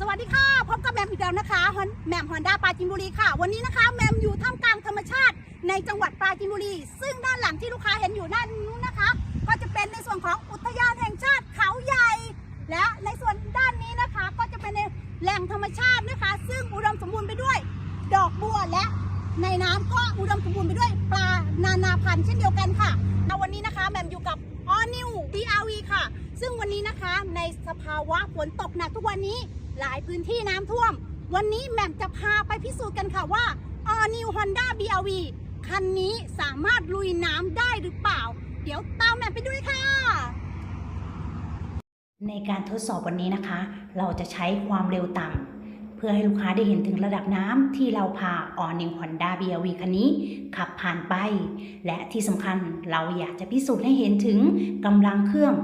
สวัสดีค่ะ พบกับแมมอีกแล้วนะคะแมมฮอนด้าปราจีนบุรีค่ะ วันนี้นะคะแมมอยู่ท่ามกลางธรรมชาติในจังหวัดปราจีนบุรี ซึ่งด้านหลังที่ลูกค้าเห็นอยู่ด้านนู้นนะคะ ก็จะเป็นในส่วนของอุทยานแห่งชาติเขาใหญ่ และในส่วนด้านนี้นะคะ ก็จะเป็นในแหล่งธรรมชาตินะคะ ซึ่งอุดมสมบูรณ์ไปด้วย ดอกบัวและในน้ำก็อุดมสมบูรณ์ไปด้วยปลานานาพันธุ์เช่นเดียวกันค่ะแล้ววันนี้นะคะแมมอยู่กับออนิว DRV ค่ะ ซึ่งวันนี้นะคะในสภาวะฝนตกหนักทุกวันนี้ หลายพื้นที่น้ำท่วม วันนี้แหม่มจะพาไปพิสูจน์กันค่ะว่า All New Honda BRV คันนี้สามารถลุยน้ำได้หรือเปล่า เดี๋ยวตามแหม่มไปด้วยค่ะ ในการทดสอบวันนี้นะคะ เราจะใช้ความเร็วต่ำ เพื่อให้ลูกค้าได้เห็นถึงระดับน้ำที่เราพา All New Honda BRV คันนี้ ขับผ่านไป และที่สำคัญเราอยากจะพิสูจน์ให้เห็นถึงกำลังเครื่อง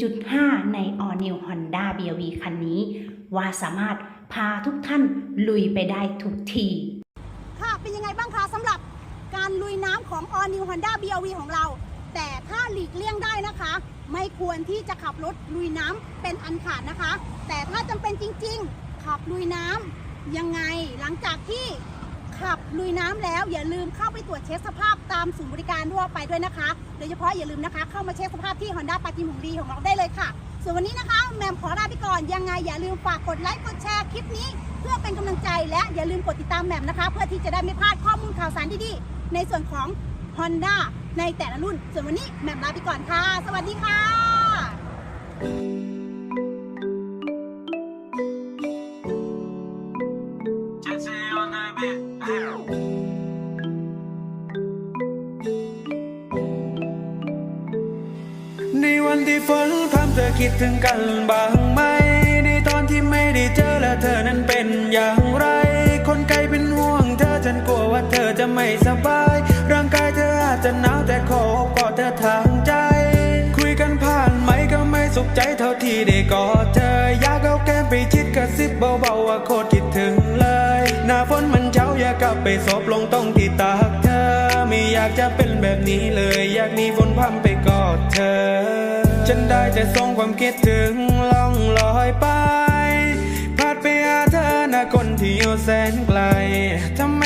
1.5 ใน All New Honda BRV คันนี้ ว่าสามารถพาทุกท่านลุยไปได้ทุกที ค่ะ เป็นยังไงบ้างคะสำหรับการลุยน้ำของ All New Honda BRV ของเรา แต่ถ้าหลีกเลี่ยงได้นะคะ ไม่ควรที่จะขับรถลุยน้ำเป็นอันขาดนะคะ แต่ถ้าจำเป็นจริง ๆ ขับลุยน้ำยังไงหลังจากที่ขับลุยน้ำแล้วอย่าลืมเข้าไปตรวจเช็คสภาพตามศูนย์บริการทั่วไปด้วยนะคะ โดยเฉพาะอย่าลืมนะคะ เข้ามาเช็คสภาพที่ Honda ปาจินบุรีของเราได้เลยค่ะ ส่วนวันนี้นะคะแหมมขอลาไปก่อนยังไง อย่าลืมฝากกดไลค์กดแชร์คลิปนี้ เพื่อเป็นกำลังใจและอย่าลืมกดติดตามแหม่มนะคะ เพื่อที่จะได้ไม่พลาดข้อมูลข่าวสารดีๆในส่วนของ Honda ในแต่ละรุ่น ส่วนวันนี้แหม่มลาไปก่อนค่ะ สวัสดีค่ะ ในวันที่ฝนพรำเธอคิดถึงกันบ้างไหม ในตอนที่ไม่ได้เจอและเธอนั้นเป็นอย่างไร คนไกลเป็นห่วงเธอฉันกลัวว่าเธอจะไม่สบาย ร่างกายเธออาจจะหนาวแต่ขอโอบกอดเธอทางใจ คุยกันผ่านไหมก็ไม่สุขใจเท่าที่ได้กอดเธออยากเอาแก้มไปชิดกระซิบเบาๆว่าโคตรคิดถึง ช้าอยากกลับไปสบลงตรงที่ตากเธอ ไม่อยากจะเป็นแบบนี้เลย อยากหนีฝนพัมไปกอดเธอ ฉันได้แต่ส่งความคิดถึงล่องลอยไปพลาดไปหาเธอนะคนที่อยู่แสนไกลทำไม